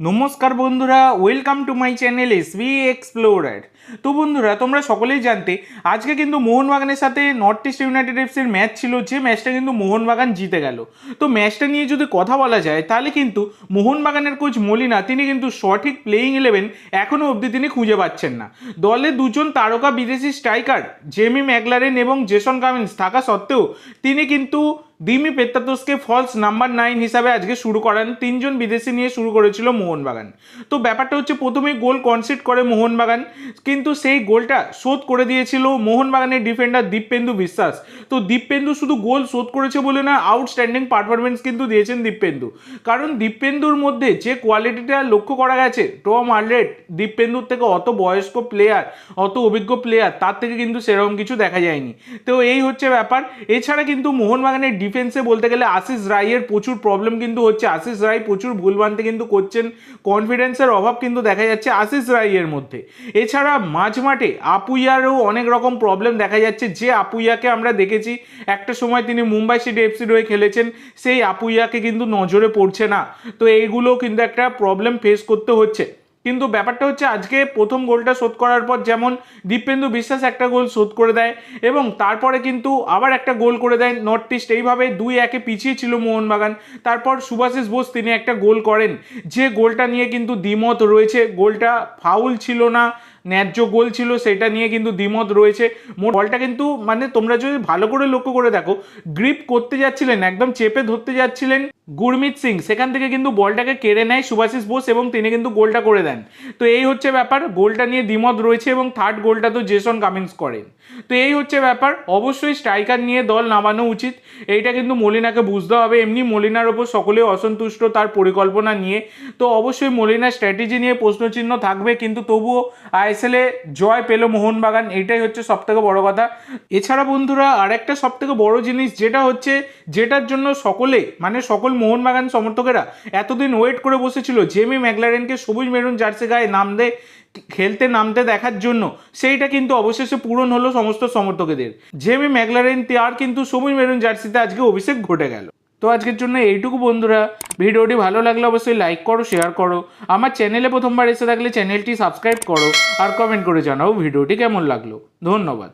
নমস্কার বন্ধুরা welcome to my channel S V explorer তো বন্ধুরা, তোমরা সকলেই জানতে, আজকে কিন্তু মোহনবাগানের সাথে নর্থ ইস্ট ইউনাইটেড এফসির ম্যাচ ছিল যে ম্যাচটা কিন্তু মোহনবাগান জিতে গেল। তো ম্যাচটা নিয়ে যদি কথা বলা যায়, তাহলে কিন্তু মোহনবাগানের কোচ মলিনা, তিনি কিন্তু সঠিক প্লেয়িং ইলেভেন এখনও অবধি তিনি খুঁজে পাচ্ছেন না। দলে দুজন তারকা বিদেশি স্ট্রাইকার জেমি ম্যাকলারেন এবং জেসন কামিন্স থাকা সত্ত্বেও, তিনি কিন্তু দিমি পেত্তাতোসকে ফলস নাম্বার নাইন হিসাবে আজকে শুরু করান। তিনজন বিদেশি নিয়ে শুরু করেছিল মোহনবাগান। তো ব্যাপারটা হচ্ছে, প্রথমেই গোল কনসিড করে মোহনবাগান, কিন্তু সেই গোলটা শোধ করে দিয়েছিল মোহনবাগানের ডিফেন্ডার দীপেন্দু বিশ্বাস। তো দীপেন্দু শুধু গোল শোধ করেছে বলে না আউটস্ট্যান্ডিং পারফরমেন্স কিন্তু দিয়েছেন দীপেন্দু। কারণ দীপেন্দুর মধ্যে যে কোয়ালিটিটা লক্ষ্য করা গেছে টম আর্লেট দীপেন্দুর থেকে অত বয়স্ক প্লেয়ার অত অভিজ্ঞ প্লেয়ার তার থেকে কিন্তু সেরকম কিছু দেখা যায়নি। তো এই হচ্ছে ব্যাপার। এছাড়া কিন্তু মোহনবাগানের ডিফেন্সে বলতে গেলে আশিস রায়ের প্রচুর প্রবলেম কিন্তু হচ্ছে। আশিস রায় প্রচুর ভুলভ্রান্তি কিন্তু করছেন। কনফিডেন্সের অভাব কিন্তু দেখা যাচ্ছে আশিস রায়ের মধ্যে। এছাড়া মাঝ মাঠে আপুইয়ারও অনেক রকম প্রবলেম দেখা যাচ্ছে। যে আপুইয়াকে আমরা দেখেছি, একটা সময় তিনি মুম্বাই সিটি এফসির হয়ে খেলেছেন, সেই আপুইয়াকে কিন্তু নজরে পড়ছে না। তো এইগুলো কিন্তু একটা প্রবলেম ফেস করতে হচ্ছে। কিন্তু ব্যাপারটা হচ্ছে আজকে প্রথম গোলটা শোধ করার পর যেমন দীপেন্দু বিশ্বাস একটা গোল শোধ করে দেয় এবং তারপরে কিন্তু আবার একটা গোল করে দেয় নর্থ ইস্ট। এইভাবে দুই একে পিছিয়ে ছিল মোহনবাগান। তারপর সুভাষিস বোস তিনি একটা গোল করেন। যে গোলটা নিয়ে কিন্তু দ্বিমত রয়েছে, গোলটা ফাউল ছিল না, ন্যায্য গোল ছিল সেটা নিয়ে কিন্তু দ্বিমত রয়েছে। মোট বলটা কিন্তু মানে তোমরা যদি ভালো করে লক্ষ্য করে দেখো, গ্রিপ করতে যাচ্ছিলেন, একদম চেপে ধরতে যাচ্ছিলেন গুরমিত সিং, সেখান থেকে কিন্তু বলটাকে কেড়ে নেয় সুভাষিস বোস এবং তিনি কিন্তু গোলটা করে দেন। তো এই হচ্ছে ব্যাপার, গোলটা নিয়ে দ্বিমত রয়েছে এবং থার্ড গোলটা তো জেসন কামিন্স করেন। তো এই হচ্ছে ব্যাপার, অবশ্যই স্ট্রাইকার নিয়ে দল নামানো উচিত, এইটা কিন্তু মলিনাকে বুঝতে হবে। এমনি মলিনার ওপর সকলে অসন্তুষ্ট তার পরিকল্পনা নিয়ে। তো অবশ্যই মলিনার স্ট্র্যাটেজি নিয়ে প্রশ্নচিহ্ন থাকবে, কিন্তু তবুও আইএসএলে জয় পেল মোহনবাগান এটাই হচ্ছে সবথেকে বড় কথা। এছাড়া বন্ধুরা, আরেকটা সবথেকে বড় জিনিস, যেটা হচ্ছে যেটার জন্য সকলে মানে সকল মোহনবাগান সমর্থকেরা এতদিন ওয়েট করে বসেছিল জেমি ম্যাকলারেনকে সবুজ মেরুন জার্সি গায়ে নামতে, খেলতে, নামতে দেখার জন্য। সেইটা কিন্তু অবশেষে পূরণ হলো সমস্ত সমর্থকদের। জেমি ম্যাকলারেন তার কিন্তু সবুজ মেরুন জার্সিতে আজকে অভিষেক ঘটে গেল। তো আজকের জন্য এইটুকু বন্ধুরা। ভিডিওটি ভালো লাগলে অবশ্যই লাইক করো শেয়ার করো। আমার চ্যানেলে প্রথমবার এসে থাকলে চ্যানেলটি সাবস্ক্রাইব করো আর কমেন্ট করে জানাও ভিডিওটি কেমন লাগল। ধন্যবাদ।